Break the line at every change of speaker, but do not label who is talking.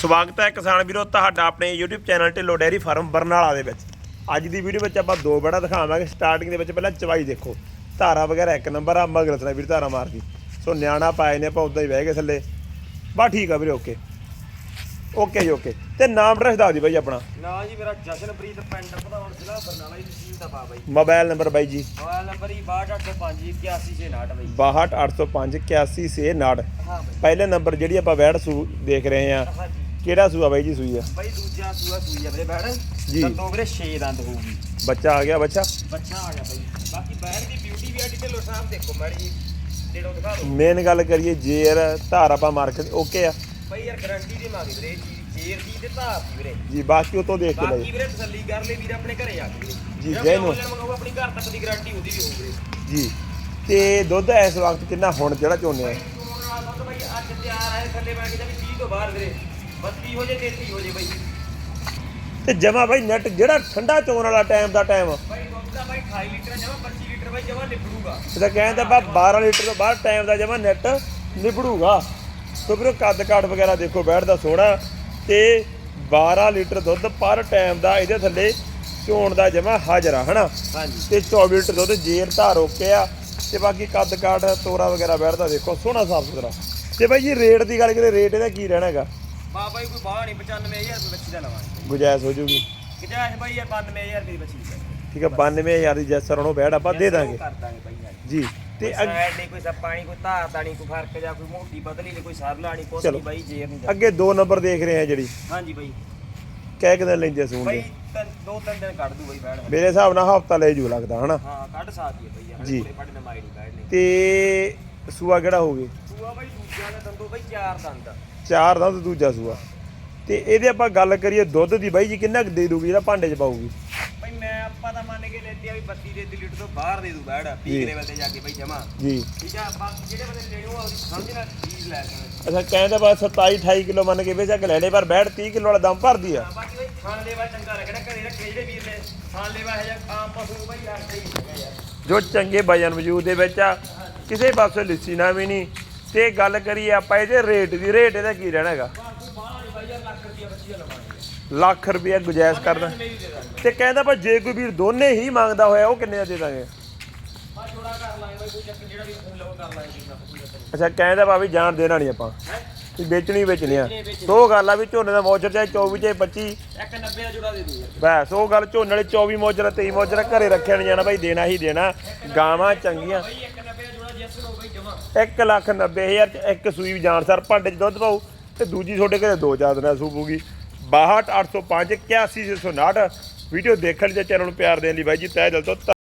ਸਵਾਗਤ ਹੈ ਕਿਸਾਨ ਵੀਰੋ ਤੁਹਾਡਾ ਆਪਣੇ YouTube channel Dhillon dairy farm Barnala ਦੇ ਵਿੱਚ। ਅੱਜ ਦੀ ਵੀਡੀਓ ਵਿੱਚ ਆਪਾਂ ਦੋ ਬੜਾ ਦਿਖਾਵਾਂਗੇ। ਸਟਾਰਟਿੰਗ ਦੇ ਵਿੱਚ ਪਹਿਲਾਂ ਚਵਾਈ ਦੇਖੋ। ਧਾਰਾ ਵਗੈਰਾ ਇੱਕ ਨੰਬਰ ਆ ਮਗਰ ਸਨਾ ਵੀਰ ਧਾਰਾ ਮਾਰਦੀ। ਸੋ ਨਿਆਣਾ ਪਾਏ ਨੇ ਆਪਾਂ ਉਦਾਂ ਹੀ ਬਹਿ ਗਏ ਥੱਲੇ। ਬਾ ਠੀਕ ਆ ਵੀਰੇ ਓਕੇ ਓਕੇ ਜੀ ਓਕੇ ਤੇ ਨਾਮ ਐਡਰੈਸ ਦੱਸ ਦੀ ਬਾਈ ਆਪਣਾ।
ਨਾ ਜੀ ਮੇਰਾ ਜਸ਼ਨਪ੍ਰੀਤ ਪਿੰਡ ਭਦੌੜ ਜ਼ਿਲ੍ਹਾ ਬਰਨਾਲਾ ਦੀ ਤਹਿਸੀਲ ਦਾ ਬਾਈ।
ਮੋਬਾਈਲ ਨੰਬਰ ਬਾਈ ਜੀ।
ਮੋਬਾਈਲ ਨੰਬਰ ਹੀ 62858169 ਬਾਈ।
62805 8169
ਹਾਂ ਬਾਈ।
ਪਹਿਲੇ ਨੰਬਰ ਜਿਹੜੀ ਆਪਾਂ ਵੈੜ ਸੂ ਦੇਖ ਰਹੇ ਆ ਕਿਹੜਾ ਸੂਆ ਬਾਈ ਜੀ ਸੂਈ ਆ?
ਬਾਈ ਦੂਜਾ ਸੂਆ ਸੂਈ ਆ ਵੀਰੇ ਬੈੜ
ਜੀ।
ਦੰਦੋਂ ਵੀਰੇ 6 ਦੰਦ ਹੋਊਗੀ।
ਬੱਚਾ ਆ ਗਿਆ ਬੱਚਾ?
ਬੱਚਾ ਆ ਗਿਆ ਬਾਈ। ਬਾਕੀ ਬੈੜ ਦੀ ਬਿਊਟੀ ਵੀ ਆ ਢਿੱਲੋ ਸਾਹਿਬ ਦੇਖੋ ਮੈਡੀ ਜੀ ਨੇੜੋਂ ਦਿਖਾ ਦਿਓ।
ਮੇਨ ਗੱਲ ਕਰੀਏ ਜੇਰ ਧਾਰ ਆਪਾਂ ਮਾਰਕੀਟ ਓਕੇ ਆ।
ਬਾਈ ਯਾਰ ਗਾਰੰਟੀ ਦੇ ਮਾਗੇ ਵੀਰੇ ਜੀ ਜੇਰ ਦੀ ਤੇ ਧਾਰ ਦੀ ਵੀਰੇ।
ਜੀ ਬਾਕੀ ਉਹ ਤੋਂ ਦੇਖ ਕੇ
ਬਾਕੀ ਵੀਰੇ ਤਸੱਲੀ ਕਰ ਲੈ ਵੀਰੇ ਆਪਣੇ ਘਰੇ ਆ ਕੇ। ਵੀਰੇ
ਜੀ, ਜੈ ਨੂੰ।
online ਆਪਣੀ ਘਰ ਤੱਕ ਦੀ ਗਾਰੰਟੀ ਉਹਦੀ ਵੀ ਹੋਊ ਵੀਰੇ
ਜੀ। ਤੇ ਦੁੱਧ ਇਸ ਵਕਤ ਕਿੰਨਾ ਹੁਣ ਜਿਹੜਾ ਚੋਨੇ ਆ
ਬਾਈ ਚੋਣ ਵਾਲਾ ਦੁੱਧ ਬਾਈ ਅੱਜ ਤਿਆਰ ਆਏ ਥੱਲੇ ਬੈ ਕੇ ਜਾ ਵੀ 30 ਤੋਂ ਬਾਹਰ ਵੀਰੇ। 32 ਹੋ ਜੇ 33 ਹੋ ਜੇ ਬਾਈ।
ਤੇ ਜਮਾ ਬਾਈ ਨੈਟ ਜਿਹੜਾ ਠੰਡਾ ਚੋਣ ਵਾਲਾ ਟਾਈਮ ਦਾ ਟਾਈਮ
ਬਾਈ ਦੁੱਧ ਦਾ ਬਾਈ 28 ਲੀਟਰ ਜਮਾ 25 ਲੀਟਰ ਬਾਈ ਜਮਾ ਨਿਕਲੂਗਾ
ਇਹਦਾ ਕਹਿੰਦਾ ਬਾ 12 ਲੀਟਰ ਤੋਂ ਬਾਅਦ ਟਾਈਮ ਦਾ ਜਮਾ ਨੈਟ ਨਿਬੜੂਗਾ। ਸੋ ਵੀਰੋ ਕੱਦ ਕਾਠ ਵਗੈਰਾ ਦੇਖੋ ਬੈਠਦਾ ਸੋਹਣਾ। ਤੇ 12 ਲੀਟਰ ਦੁੱਧ ਪਰ ਟਾਈਮ ਦਾ ਇਹਦੇ ਥੱਲੇ ਚੋਣ ਦਾ ਜਮਾ ਹਾਜ਼ਰ ਆ ਹਨਾ?
ਹਾਂਜੀ।
ਤੇ 24 ਲੀਟਰ ਦੁੱਧ ਜੇਰ ਧਾਰ ਓਕੇ ਆ ਤੇ ਬਾਕੀ ਕੱਦ ਕਾਠ ਤੋਰਾ ਵਗੈਰਾ ਬੈਠਦਾ ਦੇਖੋ ਸੋਹਣਾ ਸਾਫ਼ ਸੁਥਰਾ। ਤੇ ਬਾਈ ਜੀ ਰੇਟ ਦੀ ਗੱਲ ਕਰੀਏ ਰੇਟ ਇਹਦਾ ਕੀ ਰਹਿਣਾ ਹੈਗਾ?
ਬਾ ਬਾਈ ਕੋਈ ਬਾਹ ਨਹੀਂ 95000 ਰੁਪਏ ਬੱਚੀ ਦਾ ਲਵਾਂਗੇ।
ਗੁਜਾਇਸ਼ ਹੋ ਜੂਗੀ।
ਕਿਜਾ ਹੈ ਬਾਈ ਯਾਰ 92000 ਰੁਪਏ ਦੀ ਬੱਚੀ ਦੀ
ਠੀਕ ਹੈ 92000 ਦੀ ਜੈਸਰ ਉਹਨੂੰ ਬੈਠ ਆਪਾਂ ਦੇ ਦਾਂਗੇ।
ਕਰ ਦਾਂਗੇ ਬਾਈ ਯਾਰ।
ਜੀ ਤੇ
ਤੇ
ਅੱਗ-
ਨਹੀਂ ਕੋਈ ਸੱਪਾ ਨਹੀਂ ਕੋਈ ਧਾਰ ਦਾ ਨਹੀਂ ਕੋਈ ਫ਼ਰਕ ਜਾਂ ਕੋਈ ਮੋਟੀ ਬਦਲੀ ਨਹੀਂ ਕੋਈ ਸਰਲਾ ਨਹੀਂ ਕੁਛ
ਚਲੋ।
ਨਹੀਂ ਬਾਈ ਜੇਰ ਨਹੀਂ
ਅੱਗੇ ਦੋ ਨੰਬਰ ਦੇਖ ਰਹੇ ਆ ਜਿਹੜੀ।
ਹਾਂਜੀ ਬਾਈ।
ਕਹਿ ਕਿਦਾਂ ਲੈਂਦੇ ਸੂਣ
ਬਾਈ
ਦੇ
ਤਿੰਨ- ਦੋ ਤਿੰਨ ਦਿਨ ਕੱਢ ਦੂ ਬਾਈ ਬੈਠ
ਮੇਰੇ ਹਿਸਾਬ ਨਾਲ ਹਫਤਾ ਲੈ ਜੂ ਲੱਗਦਾ ਹਨਾ?
ਹਾਂ ਕੱਢ ਸਕਦੀ ਹੈ ਬਾਈ ਯਾਰ
ਜੀ।
ਪੂਰੇ ਪੱਟ ਨੇ ਮਾਰੀ ਨਹੀਂ ਬੈਠ
ਤੇ ਸੂਆ ਕਿਹੜਾ ਹੋਊਗੀ
ਸੂਆ ਬਾਈ ਦੂਜਿਆਂ ਦਾ ਦੰਦੋ ਬਾਈ ਚਾਰ ਦੰਦ।
ਚਾਰ ਦੂਜਾ ਸੂਆ। ਤੇ ਇਹਦੇ ਆਪਾਂ ਗੱਲ ਕਰੀਏ ਦੁੱਧ ਦੀ ਬਾਈ ਜੀ ਕਿੰਨਾ ਕੁ ਦੇ ਦੂਗੀ ਜਿਹੜਾ ਭਾਂਡੇ 'ਚ ਪਾਊਗੀ?
ਭਾਈ ਮੈਂ ਆਪਾਂ ਤਾਂ ਮੰਨ ਕੇ ਲੈਤੀ ਆ ਵੀ 32 ਦੇ ਲੀਟਰ ਤੋਂ ਬਾਹਰ ਦੇ ਦੂ ਬੈੜ। ਪੀਕ ਲੈਵਲ ਤੇ ਜਾ ਕੇ ਭਾਈ ਜਮਾ।
ਜੀ।
ਠੀਕ ਆ ਬਾਕੀ ਜਿਹੜੇ ਬੰਦੇ ਲੈਣੋ ਆ ਉਹਦੀ ਸਮਝ ਨਾਲ ਚੀਜ਼ ਲੈ ਸਕਦੇ।
ਅੱਛਾ ਕਹਿੰਦਾ ਬਸ 27 28 ਕਿਲੋ ਮੰਨ ਕੇ ਬੇਸ਼ੱਕ ਲੈ ਲੈ ਪਰ ਬੈਠ 30 ਕਿਲੋ ਵਾਲਾ ਦਮ ਭਰਦੀ ਆ।
ਬਾਕੀ ਭਾਈ ਖਾਣ ਲੈਵਾ ਚੰਗਾ ਲੱਗਣਾ ਘਰੇ ਰੱਖੇ ਜਿਹੜੇ ਵੀਰ ਨੇ ਖਾਣ ਲੈਵਾ ਹੈ ਜਾਂ ਆਮ ਪਸ਼ੂ ਭਾਈ ਰੱਖਦੇ ਹੀ ਹੈਗਾ ਯਾਰ।
ਜੋ ਚੰਗੇ ਵਜਨ ਵਜੂਦ ਦੇ ਵਿੱਚ ਆ ਕਿਸੇ ਪਾਸੇ ਲਿੱਸੀ ਨਾ ਵੀ ਨਹੀਂ ਤੇ ਗੱਲ ਕਰੀਏ ਆਪਾਂ ਇਹਦੇ ਰੇਟ ਦੀ ਰੇਟ ਇਹਦਾ ਕੀ ਰਹਿਣਾ ਹੈਗਾ?
ਲੱਖ ਰੁਪਇਆ ਬੱਚੀ ਦਾ
ਗੁਜਾਇਸ਼ ਕਰਦਾ। ਤੇ ਕਹਿੰਦਾ ਪਰ ਜੇ ਕੋਈ ਵੀਰ ਦੋਨੇ ਹੀ ਮੰਗਦਾ ਹੋਇਆ, ਉਹ ਕਿੰਨੇ ਦਾ ਦੇ ਦਾਂਗੇ?
ਬਾ ਥੋੜਾ ਕਰ ਵੀ
ਅੱਛਾ ਕਹਿੰਦਾ ਭਾਵੇਂ ਜਾਣ ਦੇਣਾ ਨਹੀਂ ਆਪਾਂ। ਵੀ ਵੇਚਣੀ ਹੀ ਵੇਚਣੀ ਆ। ਸੋ ਗੱਲ ਆ ਵੀ ਝੋਨੇ ਦਾ ਮੌਜਰ ਚਾਹੇ 24 ਚਾਹੇ 25
ਇੱਕ 90 ਦਾ ਜੋੜਾ ਦੇ ਦੂ
ਬਸ, ਉਹ ਗੱਲ ਝੋਨੇ ਵਾਲੇ 24 ਮੌਜਰ 23 ਮੌਜਰ ਘਰੇ ਰੱਖਿਆ ਨਹੀਂ ਜਾਣਾ, ਭਾਈ ਦੇਣਾ ਹੀ ਦੇਣਾ। ਗਾਵਾਂ ਚੰਗੀਆਂ। 1 ਲੱਖ 90 ਹਜ਼ਾਰ ਚ ਇੱਕ ਸੂਈ ਜਾਣ ਸਰ ਭਾਂਡੇ ਚ ਦੁੱਧ ਪਾਉ ਤੇ ਦੂਜੀ ਤੁਹਾਡੇ ਘਰੇ ਦੋ ਚਾਰ ਦਿਨਾਂ ਸੂਪੂਗੀ 62 805 81 659 ਵੀਡੀਓ ਦੇਖਣ ਲਈ ਤੇ ਚੈਨਲ ਨੂੰ ਪਿਆਰ ਦੇਣ ਲਈ ਬਾਈ ਜੀ, ਤਹਿ ਦਿਲ ਤੋਂ